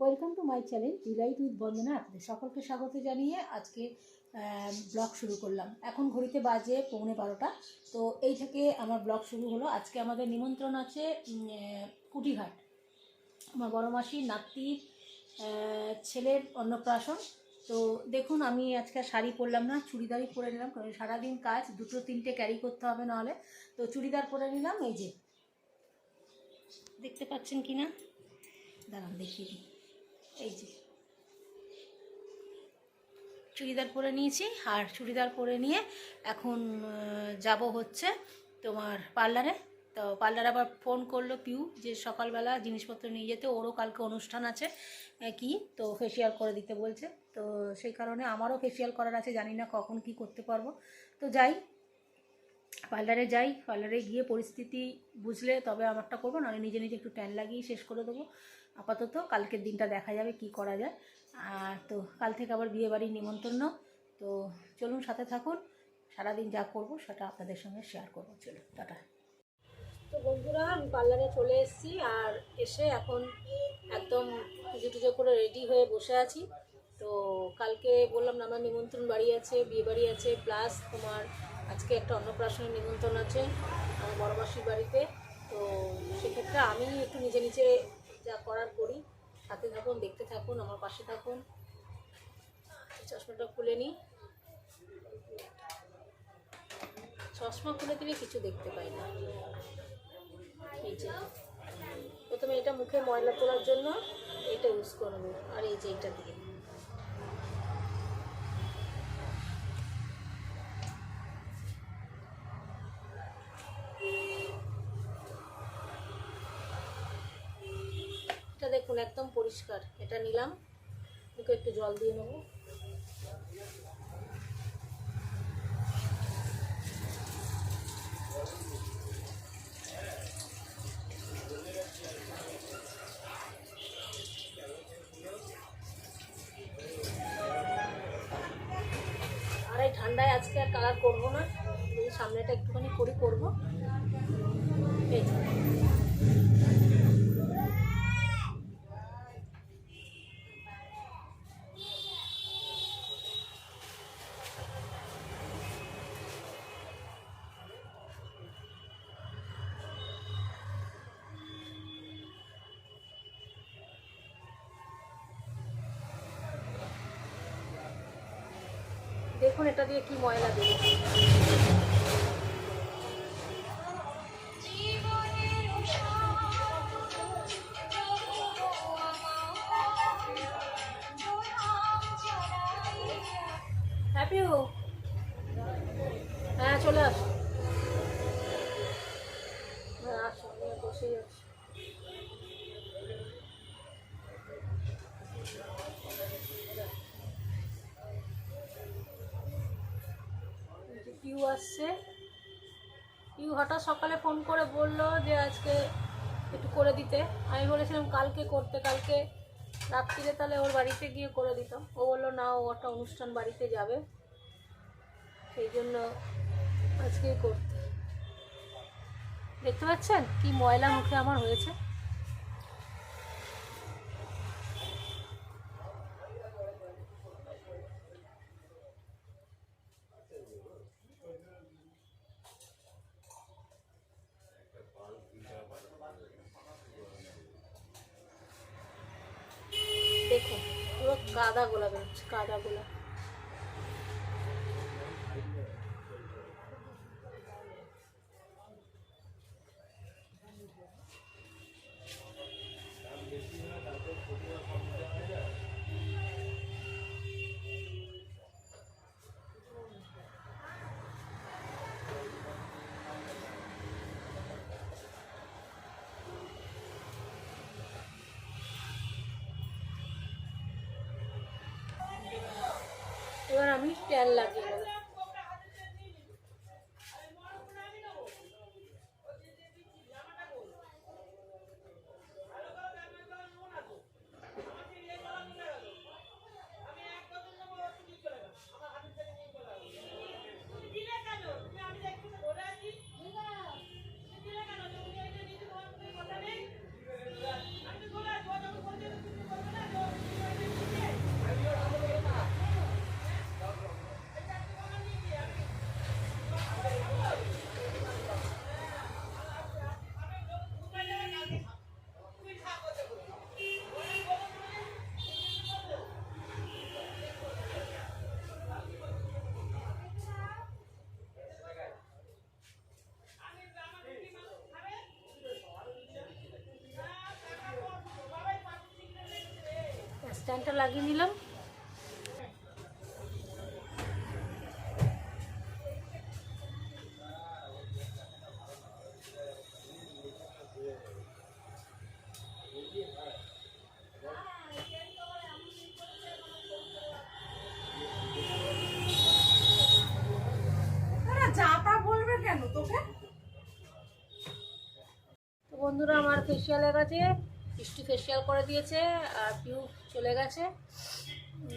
Welcome to my channel delight with Bandana আপনাদের সকলকে স্বাগত জানিয়ে আজকে ব্লগ শুরু করলাম। এখন ঘড়িতে বাজে পৌনে বারোটা। তো এই থেকে আমার ব্লগ শুরু হলো। আজকে আমাদের নিমন্ত্রণ আছে কুটিঘাট আমার বড় মাসির নাতির ছেলের অন্নপ্রাশন। তো দেখুন, আমি আজকে শাড়ি পরলাম না, চুড়িদারই পরে নিলাম, কারণ সারাদিন কাজ, দুটো তিনটে ক্যারি করতে হবে নাহলে। তো চুড়িদার পরে নিলাম, এই যে। দেখতে পাচ্ছেন কি না দাঁড়ান, দেখিয়ে এই যে। চুড়িদার পরে নিয়েছি, আর চুড়িদার পরে নিয়ে এখন যাব হচ্ছে তোমার পার্লারে। তো পার্লার আবার ফোন করল পিউ যে সকালবেলা জিনিসপত্র নিয়ে যেতে, ওরও কালকে অনুষ্ঠান আছে কি, তো ফেসিয়াল করে দিতে বলছে। তো সেই কারণে আমারও ফেসিয়াল করার আছে, জানি না কখন কি করতে পারব। তো যাই, পার্লারে যাই, পার্লারে গিয়ে পরিস্থিতি বুঝলে তবে আমারটা করব, নাহলে নিজে নিজে একটু ট্যান লাগিয়ে শেষ করে দেবো। আপাতত কালকের দিনটা দেখা যাবে কি করা যায়। আর তো কাল থেকে আবার বিয়ে বাড়ির নিমন্ত্রণ। তো চলুন সাথে থাকুন। সারাদিন যা করব সেটা আপনাদের সঙ্গে শেয়ার করব। চলুন, টাটা। তো বন্ধুরা, আমি পার্লারে চলে এসেছি আর এসে এখন একদম পুজো টুজো করে রেডি হয়ে বসে আছি। তো কালকে বললাম না, আমার নিমন্ত্রণ বাড়ি আছে বিয়ে বাড়ি আছে প্লাস তোমার আজকে একটা অন্নপ্রাশনের নিমন্ত্রণ আছে আমার বড় মাসির বাড়িতে। তো সেক্ষেত্রে আমি একটু নিজে নিজে যা করার করি। হাতে থাকুন, দেখতে থাকুন, আমার পাশে থাকুন। চশমাটা খুলে নিই। চশমা খুলে দিলে কিছু দেখতে পাই না। এই যে। প্রথমে এটা মুখে ময়লা তোলার জন্য এটা ইউজ করব। আর এই যে এটা দিয়ে এটা দেখুন একদম পরিষ্কার এটা নিলাম। মুখে একটু জল দিয়ে নেব। আর এই ঠান্ডায় আজকে আর কালার করব না। সামনেটা একটুখানি করি করব। এই দেখুন এটা দিয়ে কি ময়লা দেবে? পিউ আসছে। ইউ হঠাৎ সকালে ফোন করে বলল যে আজকে একটু করে দিতে। আমি বলেছিলাম কালকে করতে, কালকে রাত্রিরে তাহলে ওর বাড়িতে গিয়ে করে দিতাম। ও বলল, না, ও একটা অনুষ্ঠান বাড়িতে যাবে। সেই জন্য আজকেই করতে। দেখতে পাচ্ছেন কি ময়লা মুখে আমার হয়েছে দেখুন পুরো গোলাপ গোলা গোলাপ। কাদা গোলা আমি তেল লাগিয়ে ফ্যানটা লাগিয়ে নিলাম। যা তা বলবে কেন তোকে? তো বন্ধুরা আমার ফেসিয়াল গেছে বৃষ্টি ফেসিয়াল করে দিয়েছে আর পিউ চলে গেছে।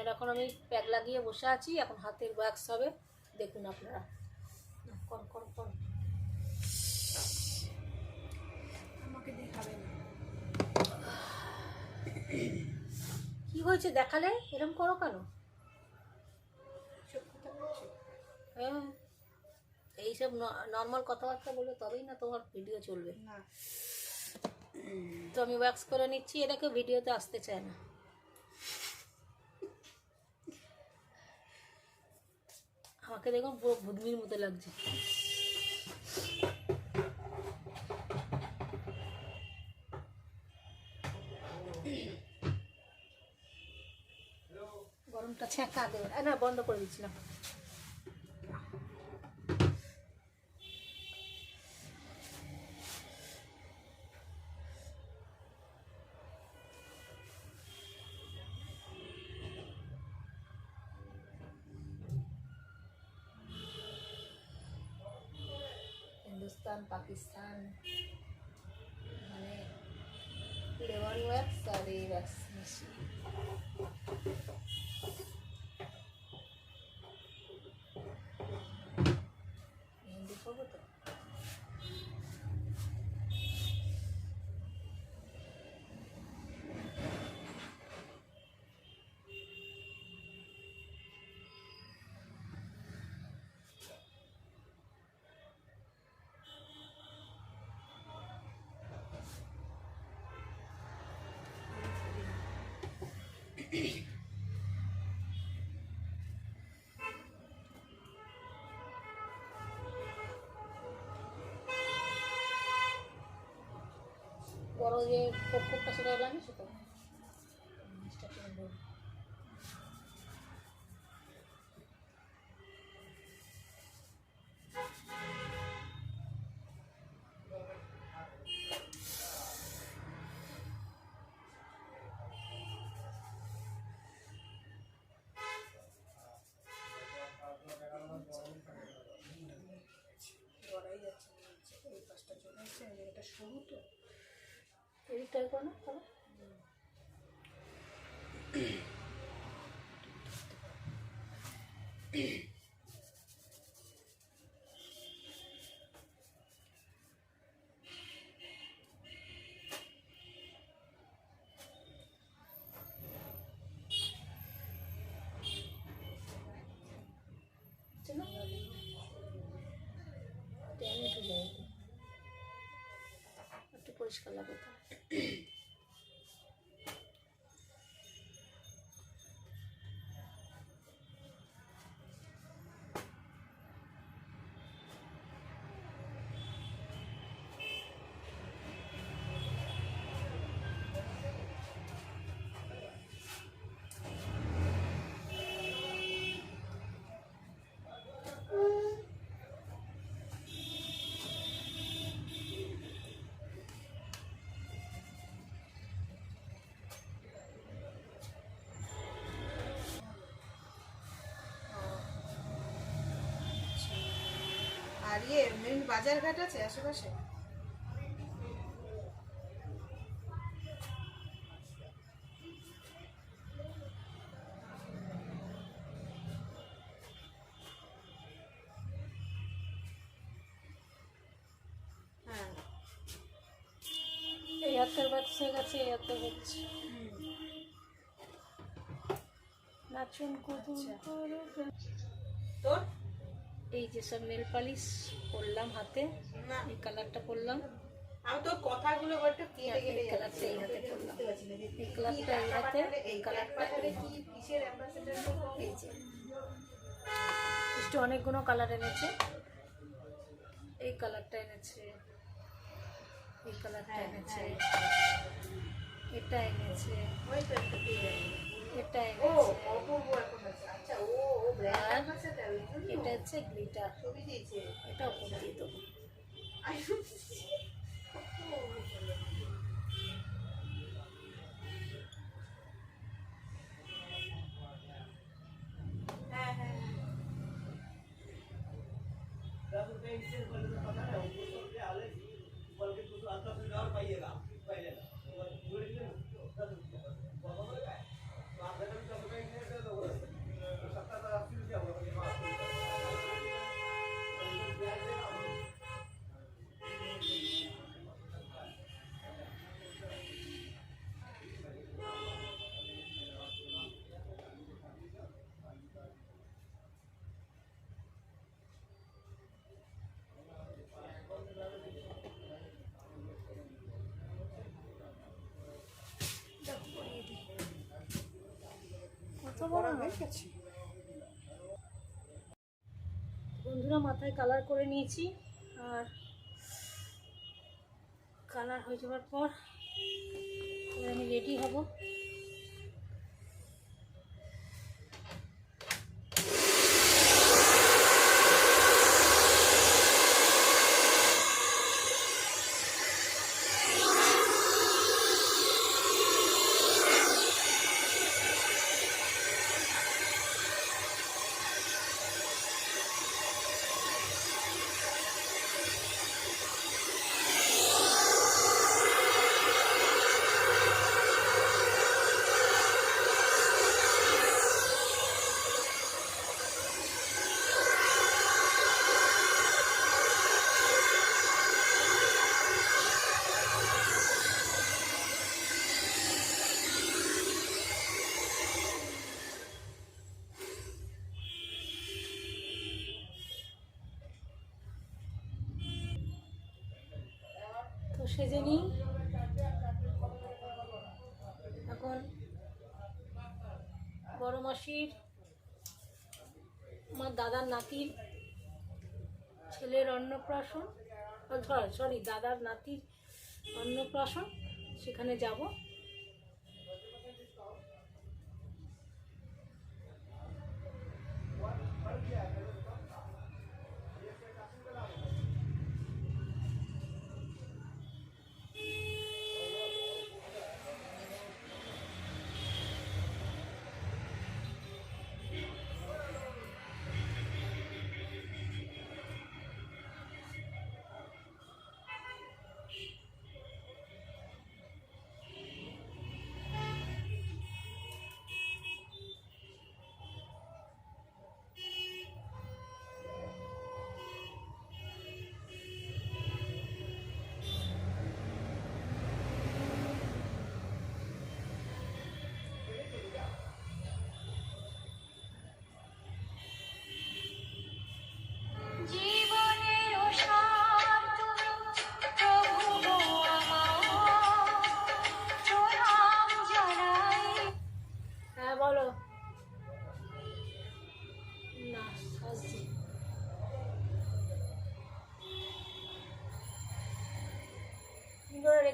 আর এখন আমি প্যাক লাগিয়ে বসে আছি। এখন হাতের ওয়াক্স হবে। দেখুন আপনারা। কর কর কর আমাকে দেখাবে না কি হয়েছে দেখালে? এরকম করো কেন? হ্যাঁ। এইসব নর্মাল কথাবার্তা বললে তবেই না তোমার ভিডিও চলবে। না। তো আমি ওয়াক্স করে নিচ্ছি। এটাকে ভিডিওতে আসতে চায় না। আমাকে দেখো পুরো ভুদমির মতো লাগছে। গরমটা ছ্যাঁকা দেবে না বন্ধ করে দিচ্ছিলাম বড় যে কোপটা সেটা লাগিয়েছো তো এদিকটা করো না তাহলে। একটু পরিষ্কার লাগে আর ইয়ে মেন বাজার ঘাট আছে আশেপাশে? এই যে সব নেল পালিশ করলাম হাতে এই কালারটা করলাম আমি তোর কথাগুলো কেটে এই কালারটা এই হাতে করলাম এই কালারটা এই হাতে এই কালারটা কি কিসের অ্যাম্বাসেডার এই যে। একটু অনেকগুলো কালার এনেছে। এই কালারটা এনেছে। এই কালারটা হ্যাঁ, এনেছে। হ্যাঁ। এটা এনেছে। ওই তো একটা এটা ও অপূর্ব এখন আছে। আচ্ছা এটা হচ্ছে গ্লিটার। ছবি দিয়েছে। এটা ওপর দিয়ে দেবো। হ্যাঁ হ্যাঁ। বন্ধুরা মাথায় কালার করে নিয়েছি আর কালার হয়ে যাওয়ার পর আমি রেডি হব। সেজে নিই। এখন বড় মাসির, আমার দাদার নাতির ছেলের অন্নপ্রাশন সরি দাদার নাতির অন্নপ্রাশন, সেখানে যাব।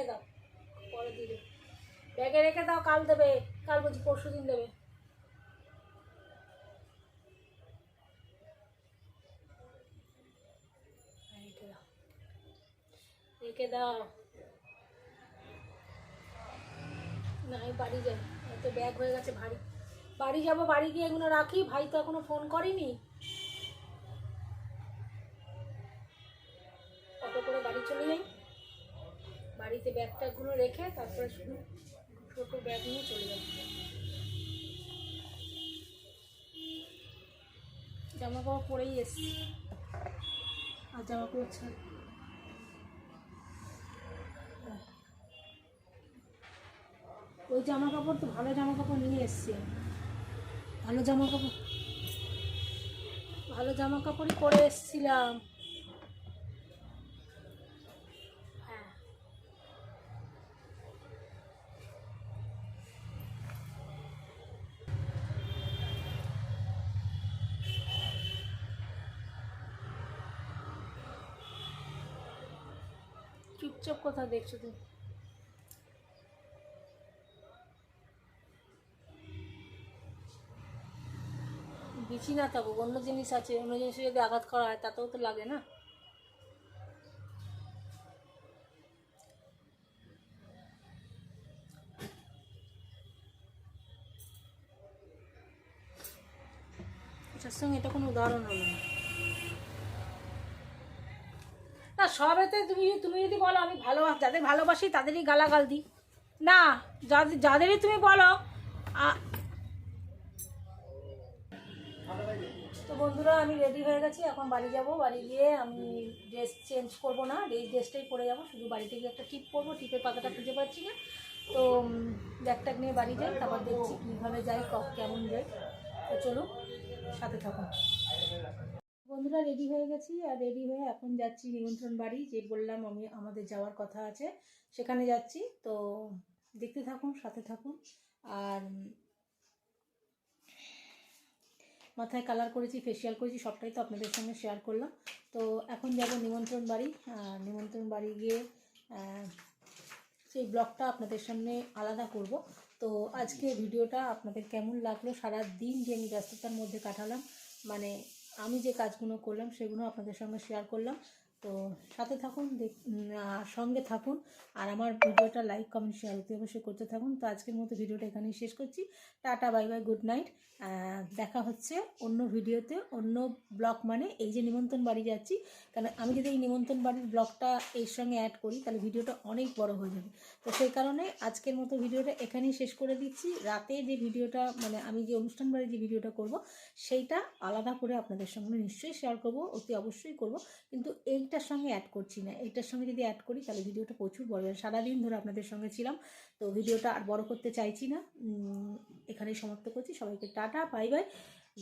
রেখে দাও। পরে দিলে ব্যাগে রেখে দাও কাল দেবে। কাল বলছি পরশু দিন দেবে। হ্যাঁ, রেখে দাও। না আমি বাড়ি যাই। তো ব্যাগ হয়ে গেছে ভারী। বাড়ি যাব বাড়ি গিয়ে এগুলো রাখি। ভাই তো এখনও ফোন করেনি। বাড়িতে ব্যাগ ট্যাগগুলো রেখে তারপরে শুধু ছোটো ব্যাগ নিয়ে চলে যাই জামা কাপড় পরেই এসছি। আর জামা কাপড় ছাড়। ওই জামা কাপড় তো ভালো জামা কাপড় নিয়ে এসছি ভালো জামা কাপড় ভালো জামা কাপড়ই পরে এসছিলাম। চুপচাপ কথা দেখছ তুমি? বিচি না থাকুক, অন্য জিনিস আছে, অন্য জিনিসে যদি আঘাত করা হয়, তাতেও তো লাগে না? এটার সঙ্গে এটা কোনো উদাহরণ হলো? না, সবেতে তুমি তুমি যদি বলো আমি ভালো, যাদের ভালোবাসি তাদেরই গালাগাল দিই। না, যাদের, যাদেরই তুমি বলো তো বন্ধুরা, আমি রেডি হয়ে গেছি, এখন বাড়ি যাব। বাড়ি গিয়ে আমি ড্রেস চেঞ্জ করব না, এই ড্রেসটাই পরে যাব। শুধু বাড়িতে গিয়ে একটা টিপ করব টিপের পাতাটা খুঁজে পাচ্ছি না। তো ব্যাগ ট্যাগ নিয়ে বাড়ি যাই, তারপর দেখছি কীভাবে যাই কেমন যাই তো চলুন, সাথে থাকুন। বন্ধুরা রেডি হয়ে গেছি আর রেডি হয়ে এখন যাচ্ছি নিমন্ত্রণ বাড়ি, যে বললাম আমি, আমাদের যাওয়ার কথা আছে, সেখানে যাচ্ছি। তো দেখতে থাকুন, সাথে থাকুন। আর মাথায় কালার করেছি ফেসিয়াল করেছি, সবটাই তো আপনাদের সঙ্গে শেয়ার করলাম। তো এখন যাব নিমন্ত্রণ বাড়ি। নিমন্ত্রণ বাড়ি গিয়ে সেই ব্লগটা আপনাদের সামনে আলাদা করব। তো আজকে ভিডিওটা আপনাদের কেমন লাগল? সারা দিন যে আমি ব্যস্ততার মধ্যে কাটালাম মানে আমি যে কাজগুলো করলাম সেগুলো আপনাদের সঙ্গে শেয়ার করলাম। তো সাথে থাকুন সঙ্গে থাকুন। আর আমার ভিডিওটা লাইক, কমেন্ট শেয়ার অতি অবশ্যই করতে থাকুন। তো আজকের মতো ভিডিওটা এখানেই শেষ করছি। Tata, bye bye, good night. দেখা হচ্ছে অন্য ভিডিওতে, অন্য ব্লগ মানে এই যে নিমন্ত্রণ বাড়ি যাচ্ছি। কারণ আমি যদি এই নিমন্ত্রণ বাড়ির ব্লগটা এর সঙ্গে অ্যাড করি, তাহলে ভিডিওটা অনেক বড় হয়ে যাবে। তো সেই কারণে আজকের মতো ভিডিওটা এখানেই শেষ করে দিচ্ছি। রাতে যে ভিডিওটা মানে আমি যে অনুষ্ঠান বাড়ি যে ভিডিওটা করব, সেইটা আলাদা করে আপনাদের সঙ্গে নিশ্চয়ই শেয়ার করব, অতি অবশ্যই করব। কিন্তু এইটার সঙ্গে অ্যাড করছি না। এইটার সঙ্গে যদি অ্যাড করি, তাহলে ভিডিওটা প্রচুর বড় হবে সারাদিন ধরে আপনাদের সঙ্গে ছিলাম, তো ভিডিওটা আর বড় করতে চাইছি না। এখানেই সমাপ্ত করছি। সবাইকে tata bye bye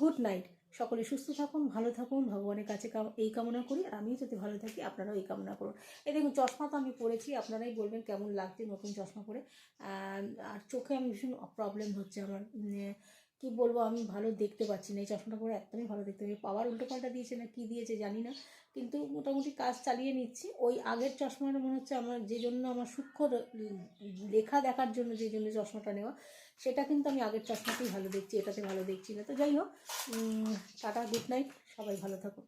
good night সকলে সুস্থ থাকুন, ভালো থাকুন, ভগবানের কাছে এই কামনা করি। আর আমিও যাতে ভালো থাকি, আপনারাও এই কামনা করুন। এই দেখুন, চশমা তো আমি পরেছি, আপনারাই বলবেন কেমন লাগছে নতুন চশমা পরে। আর চোখে আমি ভীষণ প্রবলেম হচ্ছে আমার। কি বলব, আমি ভালো দেখতে পাচ্ছি না। এই চশমাটা পরে একদমই ভালো দেখতে পাচ্ছি পাওয়ার উল্টো পাল্টা দিয়েছে না, কি দিয়েছে জানি না। কিন্তু মোটামুটি কাজ চালিয়ে নিচ্ছি। ওই আগের চশমাটা মনে হচ্ছে আমার যে জন্য আমার সূক্ষ্ম লেখা দেখার জন্য যে জন্য চশমাটা নেওয়া, সেটা কিন্তু আমি আগের চশমাতেই ভালো দেখছি, এটাতে ভালো দেখছি না। তো যাই হোক টাটা গুড নাইট সবাই ভালো থাকুন।